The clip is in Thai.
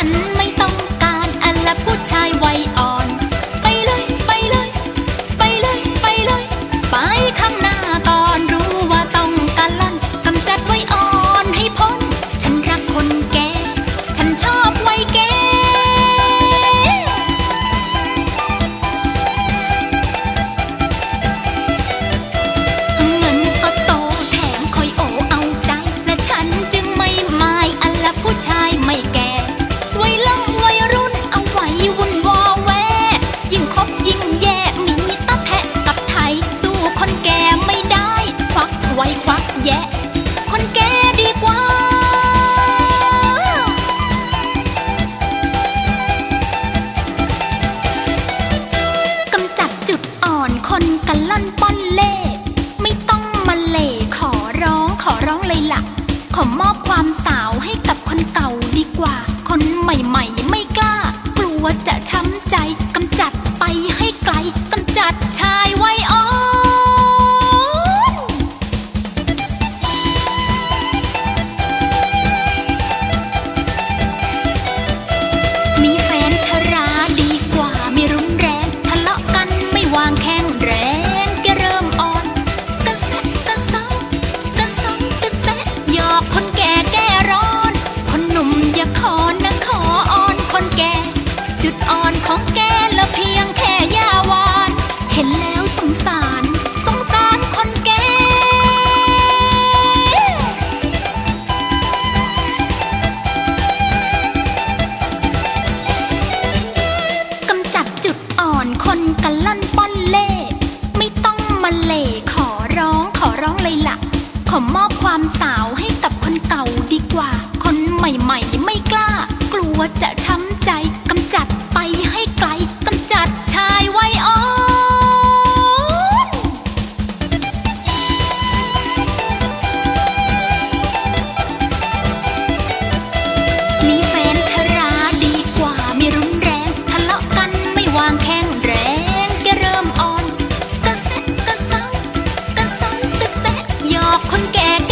안 want that วันเล่ขอร้องขอร้องเลยละ่ะ ขอมอบความสาวให้กับคนเก่าดีกว่า คนใหม่ๆ ไม่กล้า กลัวจะช้ำ que